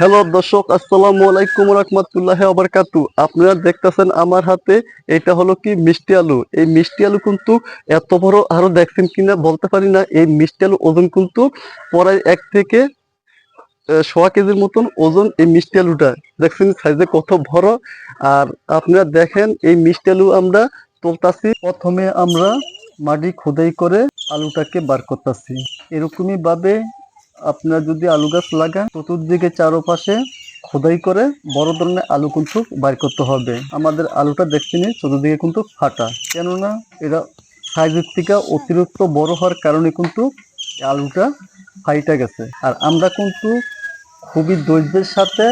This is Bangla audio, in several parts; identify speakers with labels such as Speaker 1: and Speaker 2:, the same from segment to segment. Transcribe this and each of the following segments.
Speaker 1: হ্যালো দর্শক, আসসালামু আলাইকুম রহমতুল্লাহ আবরকাতু আপনারা দেখতেছেন আমার হাতে এটা হলো কি মিষ্টি আলু। এই মিষ্টি আলু কিন্তু এত বড় আরও দেখছেন কিনা বলতে পারি না। এই মিষ্টি আলু ওজন কিন্তু প্রায় এক থেকে সোয়া কেজির মতন ওজন এই মিষ্টি আলুটা। দেখছেন সাইজে কত বড়। আর আপনারা দেখেন এই মিষ্টি আলু আমরা তুলতাছি। প্রথমে আমরা মাটি খোদাই করে আলুটাকে বার করতেছি। এরকমই ভাবে আপনারা যদি আলু গাছ লাগান, চতুর্দিকে চারপাশে খোদাই করে বড় ধরনের আলু কিন্তু বাইর করতে হবে। আমাদের আলুটা দেখতে নিয়ে চতুর্দিকে কিন্তু ফাটা। কেননা এটা সাইজের থেকে অতিরিক্ত বড় হওয়ার কারণে কিন্তু আলুটা ফাইটা গেছে। আর আমরা কিন্তু খুবই ধৈর্যের সাথে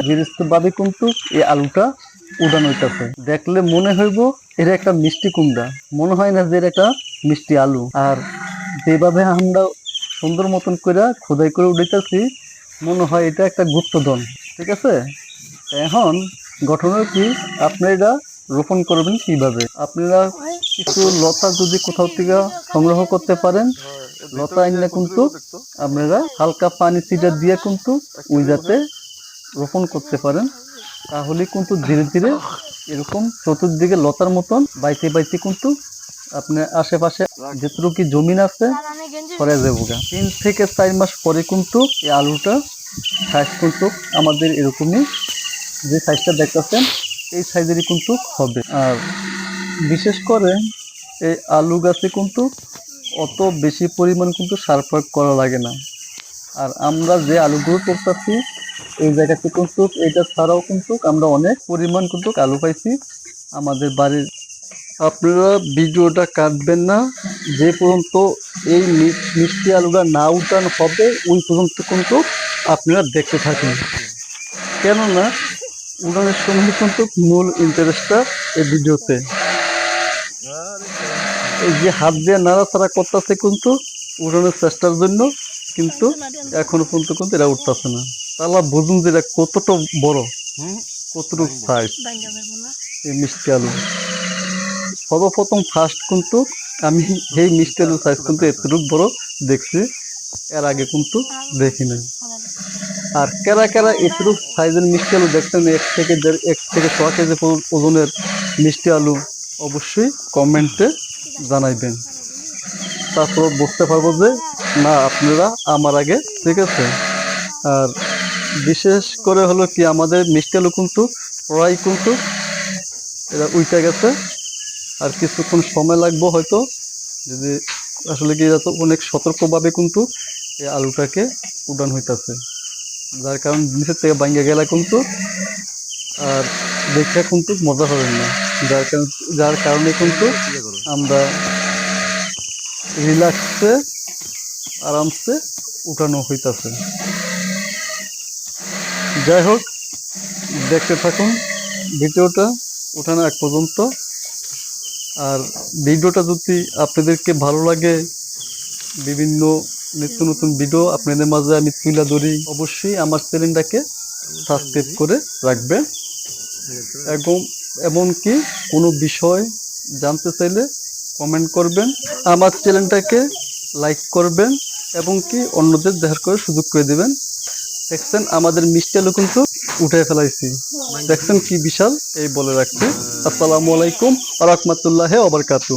Speaker 1: ভাবে কিন্তু এই আলুটা উড়ান হইতেছে। দেখলে মনে হইব এটা একটা মিষ্টি কুমড়া। মনে হয় না যে এটা মিষ্টি আলু। আর যেভাবে আমরা সুন্দর মতন করে খোদাই করে উঠাইতেছি। মনে হয় এটা একটা গুপ্তধন, ঠিক আছে? এখন ঘটনা কি, আপনি এটা রোপণ করবেন কীভাবে? আপনারা কিছু লতা যদি কোথাও থেকে সংগ্রহ করতে পারেন, লতা আনলে কিন্তু আপনারা হালকা পানি সিডার দিয়ে কিন্তু ওই যাতে রোপণ করতে পারেন। তাহলে কিন্তু ধীরে ধীরে এরকম চতুর্দিকে লতার মতন বাইতে বাইতে কিন্তু আপনার আশেপাশে যেটুকু কি জমিন আছে পরে যাব। তিন থেকে চার মাস পরে কিন্তু এই আলুটা সাইজ কিন্তু আমাদের এরকমই। যে সাইজটা দেখতেছেন, এই সাইজেরই কিন্তু হবে। আর বিশেষ করে এই আলু গাছে কিন্তু অত বেশি পরিমাণ কিন্তু সার প্রয়োগ করা লাগে না। আর আমরা যে আলুগুলো করতেছি, এই জায়গাতে কিন্তু এটা ছাড়াও কিন্তু আমরা অনেক পরিমাণ কিন্তু আলু পাইছি। আমাদের বাড়ির আপনারা ভিডিওটা কাটবেন না। যে পর্যন্ত এই মিষ্টি আলুটা না উঠানো হবে ওই পর্যন্ত কিন্তু আপনারা দেখতে থাকেন। কেননা উড়ানের সময় কিন্তু মূল ইন্টারেস্টটা এই ভিডিওতে। এই যে হাত দিয়ে নাড়াচাড়া করতেছে কিন্তু উড়ানোর চেষ্টার জন্য কিন্তু এখনও পর্যন্ত কিন্তু এরা উঠতেছে না। তাহলে বুঝুন যে এটা কতটা বড় কতটুকু সাইজ এই মিষ্টি আলু। সর্বপ্রথম ফার্স্ট কিন্তু আমি এই মিষ্টি আলু সাইজ কিন্তু এতটুকু বড় দেখছি, এর আগে কিন্তু দেখি নাই। আর কেরা কেরা এতটুকু সাইজের মিষ্টি আলু দেখছেন, এক থেকে দেড়, এক থেকে ছ কেজি ওজনের মিষ্টি আলু অবশ্যই কমেন্টে জানাইবেন। তারপর বুঝতে পারব যে, না, আপনারা আমার আগে ঠিক আছে আর বিশেষ করে হলো কি, আমাদের মিষ্টি আলু কিন্তু, প্রায় কিন্তু এটা উইটা গেছে। আর কিছুক্ষণ সময় লাগবে হয়তো। যদি আসলে কি এটা তো অনেক সতর্কভাবে কিন্তু এই আলুটাকে উডান হইতাছে। যার কারণ নিচের থেকে ভাঙ্গে গেলে কিন্তু আর দেখে কিন্তু মজা হবে না। যার কারণ, যার কারণে কিন্তু আমরা রিল্যাক্সে আরামসে উঠানো হইতাছে। যাই হোক, দেখতে থাকুন। ভিডিওটা উঠানো এক পর্যন্ত। আর ভিডিওটা যদি আপনাদেরকে ভালো লাগে, বিভিন্ন নিত্য নতুন ভিডিও আপনাদের মাঝে আমি তুলে ধরি, অবশ্যই আমার চ্যানেলটাকে সাবস্ক্রাইব করে রাখবেন। এবং এমনকি কোনো বিষয় জানতে চাইলে কমেন্ট করবেন, আমার চ্যানেলটাকে লাইক করবেন, এবং কি অন্যদের দেখার করে সুযোগ করে দেবেন। দেখছেন, আমাদের মিষ্টি আলু কিন্তু উঠে ফেলাইছি। দেখছেন কি বিশাল? এই বলে রাখছি। আসসালামু আলাইকুম রহমতুল্লাহ আবরকাতু